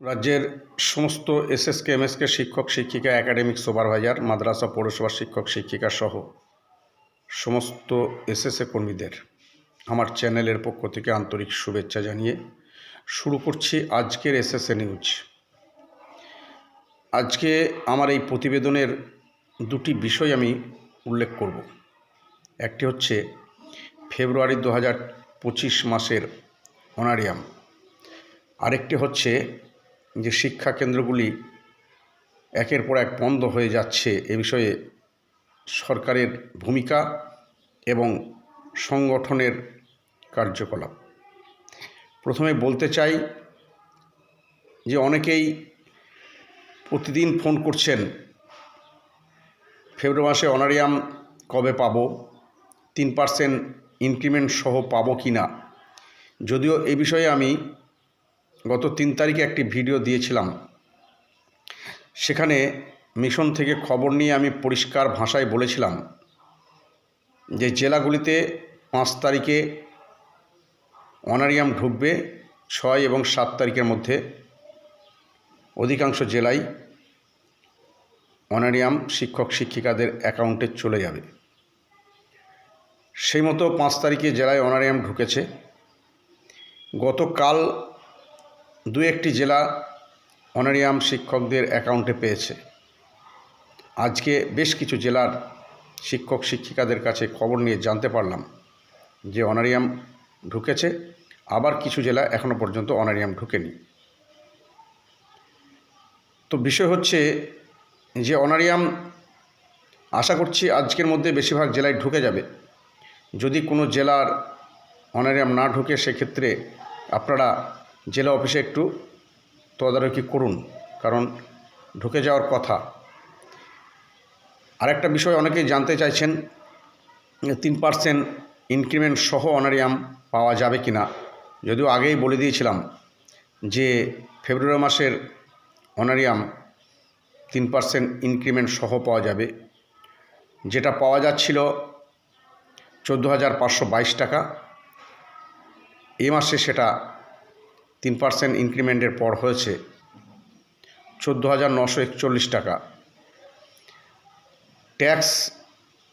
রাজ্যের সমস্ত SSK, MSK শিক্ষক, শিক্ষিকা, একাডেমিক সুপারভাইজার, মাদ্রাসা পৌরসভার শিক্ষক, শিক্ষিকা সহ সমস্ত এসএসএ কর্মীদের আমার চ্যানেলের পক্ষ থেকে আন্তরিক শুভেচ্ছা জানিয়ে শুরু করছি আজকের এসএসএ নিউজ। আজকে আমার এই প্রতিবেদনের দুটি বিষয় আমি উল্লেখ করব। একটি হচ্ছে ফেব্রুয়ারি দু হাজার পঁচিশ মাসের অনারিয়াম। আরেকটি হচ্ছে যে শিক্ষা কেন্দ্রগুলি একের পর এক বন্ধ হয়ে যাচ্ছে এ বিষয়ে সরকারের ভূমিকা এবং সংগঠনের কার্যকলাপ। প্রথমে বলতে চাই যে অনেকেই প্রতিদিন ফোন করছেন, ফেব্রুয়ারি মাসে অনারিয়াম কবে পাব? তিন পার্সেন্ট ইনক্রিমেন্ট সহ পাবো কি না? যদিও এ বিষয়ে আমি গত তিন তারিখে একটি ভিডিও দিয়েছিলাম। সেখানে মিশন থেকে খবর নিয়ে আমি পরিষ্কার ভাষায় বলেছিলাম যে জেলাগুলিতে পাঁচ তারিখে অনারিয়াম ঢুকবে, ছয় এবং সাত তারিখের মধ্যে অধিকাংশ জেলায় অনারিয়াম শিক্ষক শিক্ষিকাদের অ্যাকাউন্টে চলে যাবে। সেই মতো পাঁচ তারিখে জেলায় অনারিয়াম ঢুকেছে। গতকাল দু একটি জেলা অনারিয়াম শিক্ষকদের অ্যাকাউন্টে পেয়েছে। আজকে বেশ কিছু জেলার শিক্ষক শিক্ষিকাদের কাছে খবর নিয়ে জানতে পারলাম যে অনারিয়াম ঢুকেছে, আবার কিছু জেলা এখনও পর্যন্ত অনারিয়াম ঢুকেনি। তো বিষয় হচ্ছে যে অনারিয়াম আশা করছি আজকের মধ্যে বেশিরভাগ জেলায় ঢুকে যাবে। যদি কোনো জেলার অনারিয়াম না ঢুকে, সেক্ষেত্রে আপনারা জেলা অফিসে একটু তদারকি করুন, কারণ ঢুকে যাওয়ার কথা। আরেকটা বিষয়, অনেকেই জানতে চাইছেন, তিন পার্সেন্ট ইনক্রিমেন্ট সহ অনারিয়াম পাওয়া যাবে কি না যদিও আগেই বলে দিয়েছিলাম যে ফেব্রুয়ারি মাসের অনারিয়াম তিন পার্সেন্ট ইনক্রিমেন্ট সহ পাওয়া যাবে। যেটা পাওয়া যাচ্ছিল চোদ্দ হাজার পাঁচশো বাইশ টাকা। এ মাসে সেটা তিন পার্সেন্ট ইনক্রিমেন্টের পর হয়েছে চোদ্দ হাজার নশো একচল্লিশ টাকা। ট্যাক্স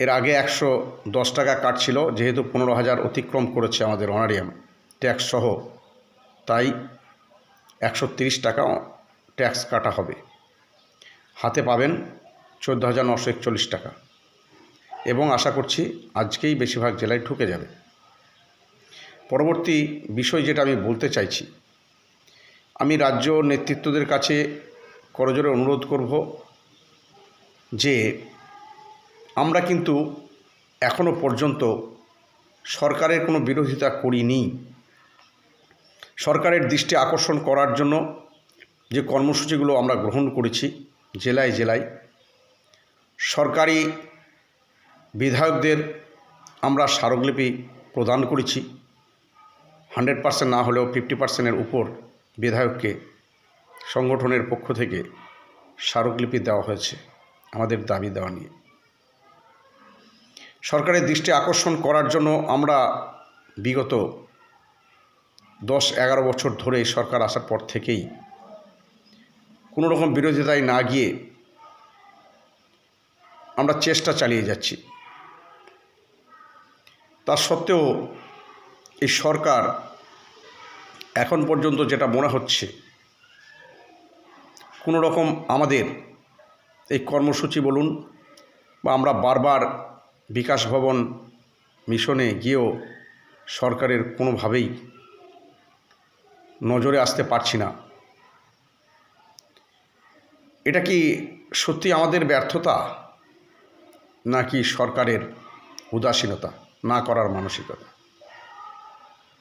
এর আগে একশো দশ টাকা কাটছিল যেহেতু পনেরো হাজার অতিক্রম করেছে আমাদের অনারিয়াম ট্যাক্স সহ, তাই একশো তিরিশ টাকা ট্যাক্স কাটা হবে। হাতে পাবেন চোদ্দ হাজার নশো একচল্লিশ টাকা। এবং আশা করছি আজকেই বেশিরভাগ জেলায় ঢুকে যাবে। পরবর্তী বিষয় যেটা আমি বলতে চাইছি আমি রাজ্য নেতৃত্বদের কাছে করজোরে অনুরোধ করব যে আমরা কিন্তু এখনও পর্যন্ত সরকারের কোনো বিরোধিতা করিনি। সরকারের দৃষ্টি আকর্ষণ করার জন্য যে কর্মসূচিগুলো আমরা গ্রহণ করেছি জেলায় জেলায়, সরকারি বিধায়কদের আমরা স্মারকলিপি প্রদান করেছি। হান্ড্রেড পার্সেন্ট না হলেও ফিফটি পার্সেন্টের উপর। বিধায়ককে সংগঠনের পক্ষ থেকে স্মারকলিপি দেওয়া হয়েছে, আমাদের দাবি দেওয়া নিয়ে। সরকারের দৃষ্টি আকর্ষণ করার জন্য আমরা বিগত দশ এগারো বছর ধরে সরকার আসার পর থেকেই কোনো রকম বিরোধিতায় না গিয়ে আমরা চেষ্টা চালিয়ে যাচ্ছি। তা সত্ত্বেও এই সরকার এখন পর্যন্ত যেটা মনে হচ্ছে, কোনো রকম আমাদের এই কর্মসূচি বলুন বা আমরা বারবার বিকাশ ভবন মিশনে গিয়েও সরকারের কোনোভাবেই নজরে আসতে পারছি না। এটা কি সত্যি আমাদের ব্যর্থতা নাকি সরকারের উদাসীনতা না করার মানসিকতা?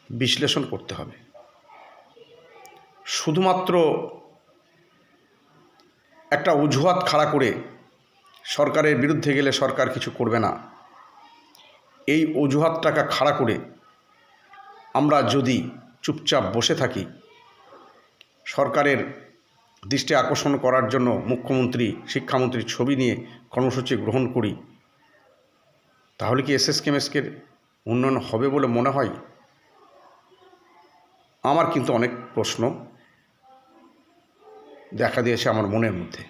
বিশ্লেষণ করতে হবে। শুধুমাত্র একটা অজুহাত খাড়া করে সরকারের বিরুদ্ধে গেলে সরকার কিছু করবে না। এই অজুহাতটাকে খাড়া করে আমরা যদি চুপচাপ বসে থাকি, সরকারের দৃষ্টি আকর্ষণ করার জন্য মুখ্যমন্ত্রী, শিক্ষামন্ত্রীর ছবি নিয়ে কর্মসূচি গ্রহণ করি, তাহলে কি এসএসকেএমএসকের উন্নয়ন হবে বলে মনে হয়? আমার কিন্তু অনেক প্রশ্ন। দেখা দিয়েছে আমার মনের মধ্যে।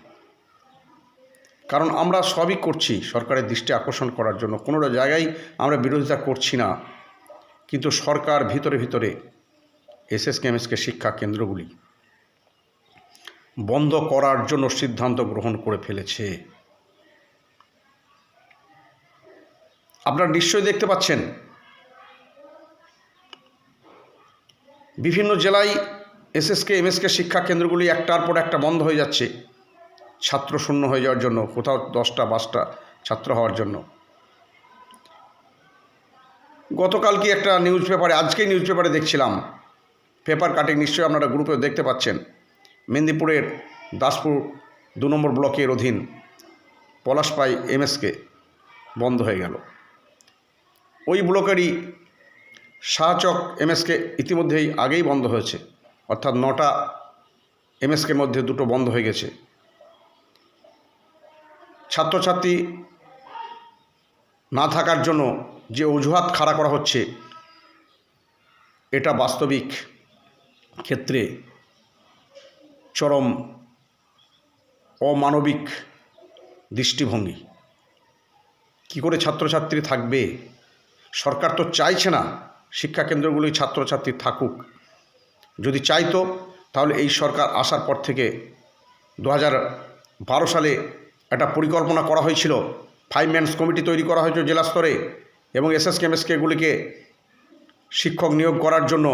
কারণ আমরা সবই করছি সরকারের দৃষ্টি আকর্ষণ করার জন্য। কোনো জায়গায় আমরা বিরোধিতা করছি না। কিন্তু সরকার ভিতরে ভিতরে এসএসকে, এমএসকে শিক্ষা কেন্দ্রগুলি বন্ধ করার জন্য সিদ্ধান্ত গ্রহণ করে ফেলেছে। আপনারা নিশ্চয়ই দেখতে পাচ্ছেন। বিভিন্ন জেলায় এসএসকে, এমএসকে শিক্ষা কেন্দ্রগুলি একটার পর একটা বন্ধ হয়ে যাচ্ছে। ছাত্র শূন্য হয়ে যাওয়ার জন্য, কোথাও দশটা বাসটা ছাত্র হওয়ার জন্য। গতকাল কি একটা নিউজ পেপারে আজকেই নিউজ পেপারে দেখছিলাম। পেপার কাটিং নিশ্চয়ই আপনারা গ্রুপে দেখতে পাচ্ছেন। মেদিনীপুরের দাসপুর দু নম্বর ব্লকের অধীন পলাশপাই এমএসকে বন্ধ হয়ে গেল। ওই ব্লকেরই শাহচক এমএসকে ইতিমধ্যেই আগেই বন্ধ হয়েছে। অর্থাৎ নটা এমএসকের মধ্যে দুটো বন্ধ হয়ে গেছে। ছাত্রছাত্রী না থাকার জন্য যে অজুহাত খাড়া করা হচ্ছে, এটা বাস্তবিক ক্ষেত্রে চরম অমানবিক দৃষ্টিভঙ্গি। কি করে ছাত্রছাত্রী থাকবে? সরকার তো চাইছে না শিক্ষাকেন্দ্রগুলি ছাত্রছাত্রী থাকুক। যদি চাইতো, তাহলে এই সরকার আসার পর থেকে দু সালে একটা পরিকল্পনা করা হয়েছিল। ফাইভ ম্যানস কমিটি তৈরি করা হয়েছিল জেলা স্তরে এবং এসএস কেমএসকেগুলিকে শিক্ষক নিয়োগ করার জন্য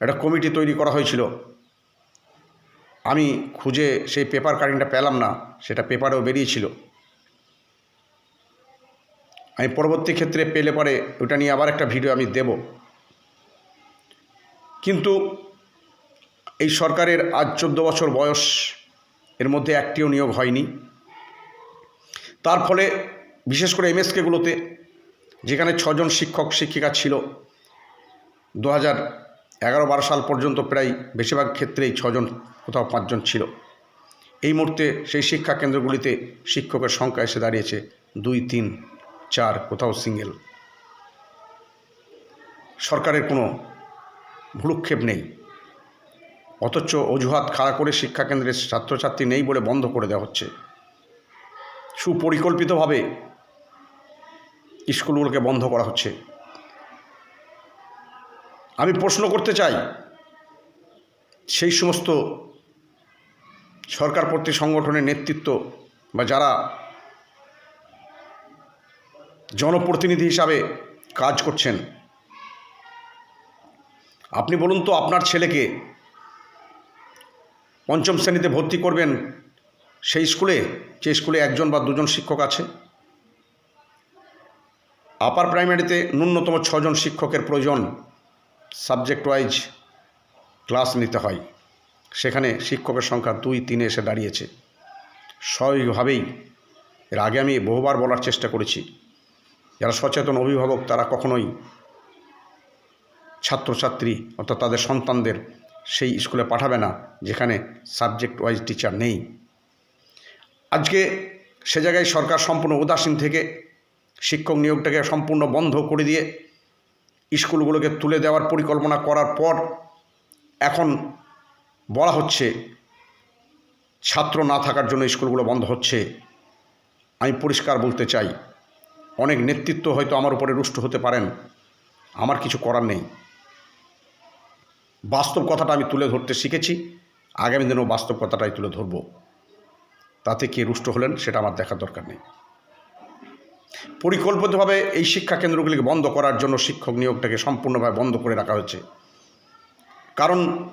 একটা কমিটি তৈরি করা হয়েছিল। আমি খুঁজে সেই পেপার কাটিংটা পেলাম না, সেটা পেপারেও বেরিয়েছিল। আমি পরবর্তী ক্ষেত্রে পেলে পরে ওটা নিয়ে আবার একটা ভিডিও আমি দেব। এই সরকারের আজ চোদ্দ বছর বয়স, এর মধ্যে একটিও নিয়োগ হয়নি। তার ফলে বিশেষ করে এমএসকেগুলোতে, যেখানে ছজন শিক্ষক, শিক্ষিকা ছিল, দু হাজার এগারো বারো সাল পর্যন্ত প্রায় বেশিরভাগ ক্ষেত্রেই ছজন, কোথাও পাঁচজন ছিল। এই মুহূর্তে সেই শিক্ষা কেন্দ্রগুলিতে শিক্ষকের সংখ্যা এসে দাঁড়িয়েছে দুই, তিন, চার, কোথাও সিঙ্গেল। সরকারের কোনো ভ্রুক্ষেপ নেই। অথচ অজুহাত খাড়া করে শিক্ষাকেন্দ্রের ছাত্রছাত্রী নেই বলে বন্ধ করে দেওয়া হচ্ছে। সুপরিকল্পিতভাবে স্কুলগুলোকে বন্ধ করা হচ্ছে। আমি প্রশ্ন করতে চাই, সেই সমস্ত সরকার প্রতি সংগঠনের নেতৃত্ব বা যারা জনপ্রতিনিধি হিসাবে কাজ করছেন আপনি বলুন তো আপনার ছেলেকে পঞ্চম শ্রেণীতে ভর্তি করবেন সেই স্কুলে, যে স্কুলে একজন বা দুজন শিক্ষক আছে? আপার প্রাইমারিতে ন্যূনতম ছজন শিক্ষকের প্রয়োজন সাবজেক্ট ওয়াইজ ক্লাস নিতে হয়। সেখানে শিক্ষকের সংখ্যা দুই, তিনে এসে দাঁড়িয়েছে। স্বাভাবিকভাবেই এর আগে আমি বহুবার বলার চেষ্টা করেছি, যারা সচেতন অভিভাবক তারা কখনোই ছাত্রছাত্রী, অর্থাৎ তাদের সন্তানদের সেই স্কুলে পাঠাবে না, যেখানে সাবজেক্ট ওয়াইজ টিচার নেই। আজকে সে জায়গায় সরকার সম্পূর্ণ উদাসীন থেকে, শিক্ষক নিয়োগটাকে সম্পূর্ণ বন্ধ করে দিয়ে, স্কুলগুলোকে তুলে দেওয়ার পরিকল্পনা করার পর, এখন বলা হচ্ছে ছাত্র না থাকার জন্য স্কুলগুলো বন্ধ হচ্ছে। আমি পরিষ্কার বলতে চাই, অনেক নেতৃত্ব হয়তো আমার উপরে রুষ্ট হতে পারেন, আমার কিছু করার নেই। বাস্তব কথাটা আমি তুলে ধরতে শিখেছি। আগামী দিনেও বাস্তব কথাটাই তুলে ধরব। তাতে কে রুষ্ট হলেন সেটা আমার দেখার দরকার নেই। পরিকল্পিতভাবে এই শিক্ষা কেন্দ্রগুলিকে বন্ধ করার জন্য শিক্ষক নিয়োগটাকে সম্পূর্ণভাবে বন্ধ করে রাখা হয়েছে। কারণ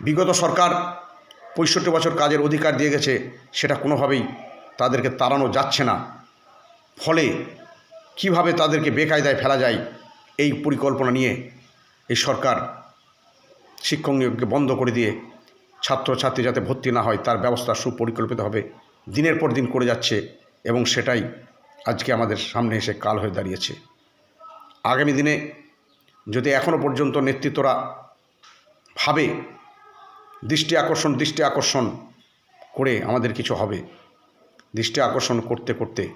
বিগত সরকার পঁয়ষট্টি বছর কাজের অধিকার দিয়ে গেছে, সেটা কোনোভাবেই তাদেরকে তাড়ানো যাচ্ছে না। ফলে কীভাবে তাদেরকে বেকায়দায় ফেলা যায়, এই পরিকল্পনা নিয়ে এই সরকার শিক্ষক নিয়োগকে বন্ধ করে দিয়ে ছাত্রছাত্রী যাতে ভর্তি না হয়, তার ব্যবস্থা সুপরিকল্পিতভাবে দিনের পর দিন করে যাচ্ছে এবং সেটাই আজকে আমাদের সামনে এসে কাল হয়ে দাঁড়িয়েছে। আগামী দিনে যদি এখনও পর্যন্ত নেতৃত্বরা ভাবে দৃষ্টি আকর্ষণ দৃষ্টি আকর্ষণ করে আমাদের কিছু হবে, দৃষ্টি আকর্ষণ করতে করতে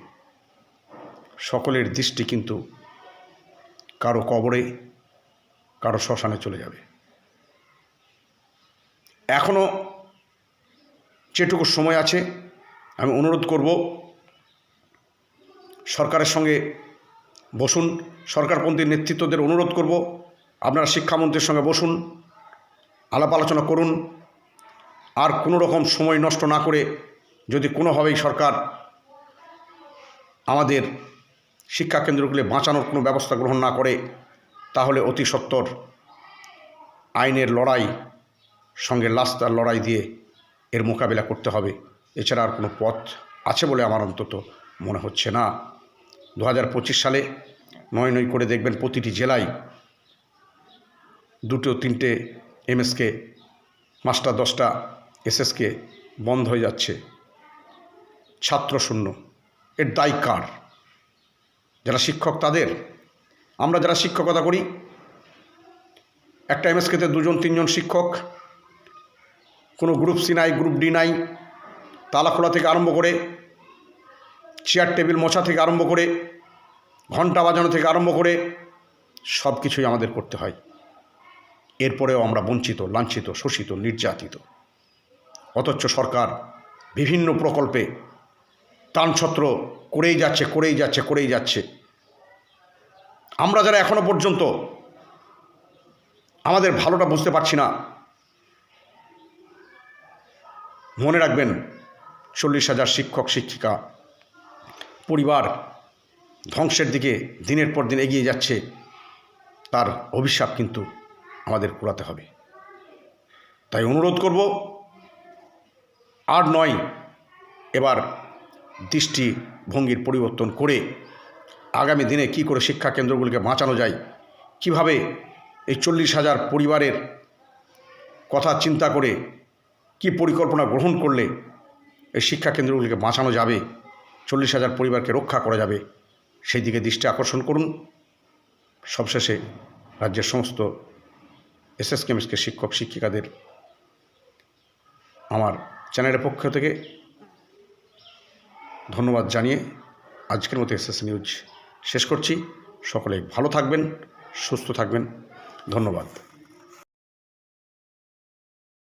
সকলের দৃষ্টি কিন্তু কারও কবরে, কারও শ্মশানে চলে যাবে। এখনও যেটুকু সময় আছে, আমি অনুরোধ করব, সরকারের সঙ্গে বসুন সরকারপন্থী নেতৃত্বদের অনুরোধ করব, আপনারা শিক্ষামন্ত্রীর সঙ্গে বসুন, আলাপ আলোচনা করুন, আর কোনো রকম সময় নষ্ট না করে যদি কোনোভাবেই সরকার আমাদের শিক্ষা কেন্দ্রগুলি বাঁচানোর কোনো ব্যবস্থা গ্রহণ না করে, তাহলে অতি সত্বর আইনের লড়াই সঙ্গে লাস্তার লড়াই দিয়ে এর মোকাবিলা করতে হবে। এছাড়া আর কোনো পথ আছে বলে আমার অন্তত মনে হচ্ছে না। দু হাজার পঁচিশ সালে নয় নয় করে দেখবেন প্রতিটি জেলায় দুটো তিনটে এমএসকে পাঁচটা দশটা এসএসকে বন্ধ হয়ে যাচ্ছে। ছাত্র শূন্য। এর দায় কার? যারা শিক্ষক তাদের। আমরা যারা শিক্ষকতা করি, একটা এমএসকেতে দুজন, তিনজন শিক্ষক কোনো গ্রুপ সি নাই গ্রুপ ডি নাই তালা খোলা থেকে আরম্ভ করে চেয়ার টেবিল মোছা থেকে আরম্ভ করে ঘণ্টা বাজানো থেকে আরম্ভ করে, সব কিছুই আমাদের করতে হয়। এরপরেও আমরা বঞ্চিত, লাঞ্ছিত, শোষিত, নির্যাতিত। অথচ সরকার বিভিন্ন প্রকল্পে টানছত্র করেই যাচ্ছে করেই যাচ্ছে করেই যাচ্ছে। আমরা যারা এখনও পর্যন্ত আমাদের ভালোটা বুঝতে পারছি না মনে রাখবেন, চল্লিশ হাজার শিক্ষক, শিক্ষিকা পরিবার ধ্বংসের দিকে দিনের পর দিন এগিয়ে যাচ্ছে, তার অভিশাপ কিন্তু আমাদের কুড়াতে হবে। তাই অনুরোধ করব, আর নয়, এবার দৃষ্টিভঙ্গির পরিবর্তন করে আগামী দিনে কি করে শিক্ষা কেন্দ্রগুলিকে বাঁচানো যায়, কীভাবে এই চল্লিশ হাজার পরিবারের কথা চিন্তা করে কি পরিকল্পনা গ্রহণ করলে এই শিক্ষা কেন্দ্রগুলিকে বাঁচানো যাবে? চল্লিশ হাজার পরিবারকে রক্ষা করা যাবে? সেই দিকে দৃষ্টি আকর্ষণ করুন। সবশেষে রাজ্যের সমস্ত এসএস কেমিস্টকে শিক্ষক শিক্ষিকাদের আমার চ্যানেলের পক্ষ থেকে ধন্যবাদ জানিয়ে আজকের মতো এসএস নিউজ শেষ করছি। সকলে ভালো থাকবেন, সুস্থ থাকবেন। ধন্যবাদ।